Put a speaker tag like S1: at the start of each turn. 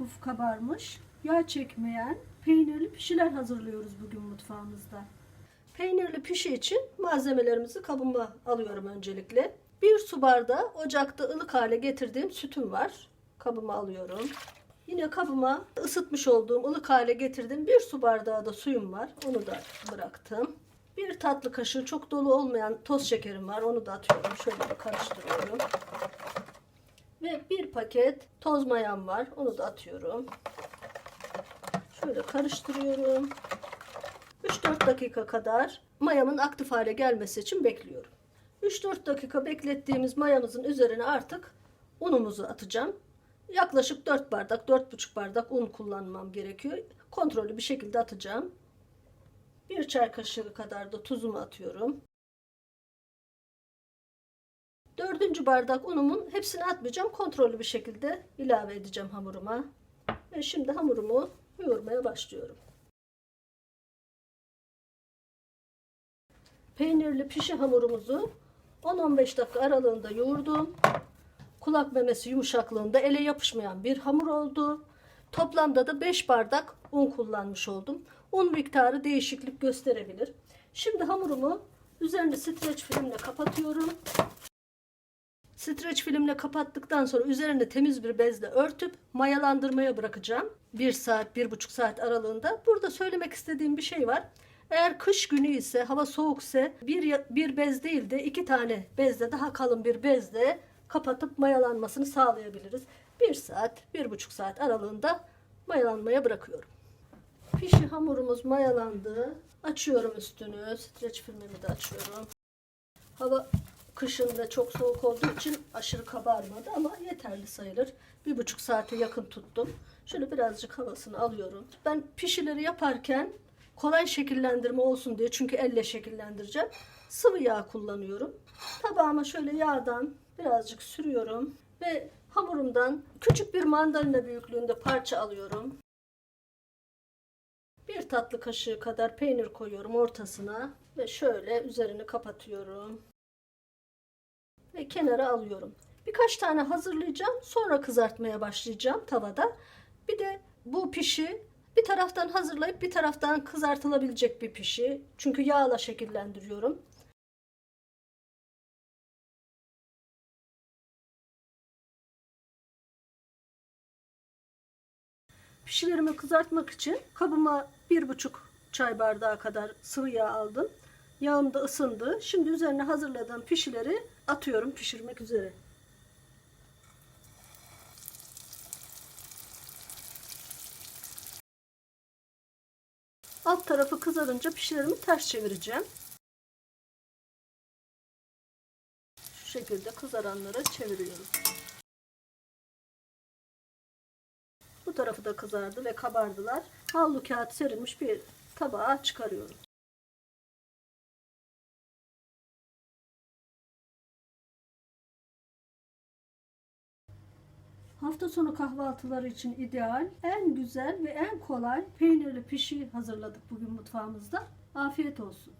S1: puf kabarmış, yağ çekmeyen peynirli pişiler hazırlıyoruz bugün mutfağımızda. Peynirli pişi için malzemelerimizi kabıma alıyorum öncelikle. Bir su bardağı ocakta ılık hale getirdiğim sütüm var. Kabıma alıyorum. Yine kabıma ısıtmış olduğum ılık hale getirdiğim bir su bardağı da suyum var. Onu da bıraktım. Bir tatlı kaşığı çok dolu olmayan toz şekerim var. Onu da atıyorum. Şöyle karıştırıyorum. Paket toz mayam var. Onu da atıyorum. Şöyle karıştırıyorum. 3-4 dakika kadar mayamın aktif hale gelmesi için bekliyorum. 3-4 dakika beklettiğimiz mayamızın üzerine artık unumuzu atacağım. Yaklaşık 4 bardak, 4,5 bardak un kullanmam gerekiyor. Kontrollü bir şekilde atacağım. Bir çay kaşığı kadar da tuzumu atıyorum. Dördüncü bardak unumun hepsini atmayacağım. Kontrollü bir şekilde ilave edeceğim hamuruma. Ve şimdi hamurumu yoğurmaya başlıyorum. Peynirli pişi hamurumuzu 10-15 dakika aralığında yoğurdum. Kulak memesi yumuşaklığında ele yapışmayan bir hamur oldu. Toplamda da 5 bardak un kullanmış oldum. Un miktarı değişiklik gösterebilir. Şimdi hamurumu üzerine streç filmle kapatıyorum. Streç filmle kapattıktan sonra üzerine temiz bir bezle örtüp mayalandırmaya bırakacağım. 1 saat, 1,5 saat aralığında. Burada söylemek istediğim bir şey var. Eğer kış günü ise, hava soğuksa bir, ya- bir bez değil de iki tane bezle, daha kalın bir bezle kapatıp mayalanmasını sağlayabiliriz. 1 saat, 1,5 saat aralığında mayalanmaya bırakıyorum. Pişi hamurumuz mayalandı. Açıyorum üstünü. Streç filmimi de açıyorum. Hava kışın ve çok soğuk olduğu için aşırı kabarmadı ama yeterli sayılır. Bir buçuk saate yakın tuttum. Şöyle birazcık havasını alıyorum. Ben pişileri yaparken kolay şekillendirme olsun diye çünkü elle şekillendireceğim. Sıvı yağ kullanıyorum. Tabağıma şöyle yağdan birazcık sürüyorum ve hamurumdan küçük bir mandalina büyüklüğünde parça alıyorum. Bir tatlı kaşığı kadar peynir koyuyorum ortasına ve şöyle üzerini kapatıyorum ve kenara alıyorum. Birkaç tane hazırlayacağım. Sonra kızartmaya başlayacağım tavada. Bir de bu pişi bir taraftan hazırlayıp bir taraftan kızartılabilecek bir pişi. Çünkü yağla şekillendiriyorum. Pişilerimi kızartmak için kabıma bir buçuk çay bardağı kadar sıvı yağ aldım. Yağım da ısındı. Şimdi üzerine hazırladığım pişileri atıyorum pişirmek üzere. Alt tarafı kızarınca pişilerimi ters çevireceğim. Şu şekilde kızaranları çeviriyorum. Bu tarafı da kızardı ve kabardılar. Havlu kağıt serilmiş bir tabağa çıkarıyorum. Hafta sonu kahvaltıları için ideal, en güzel ve en kolay peynirli pişi hazırladık bugün mutfağımızda. Afiyet olsun.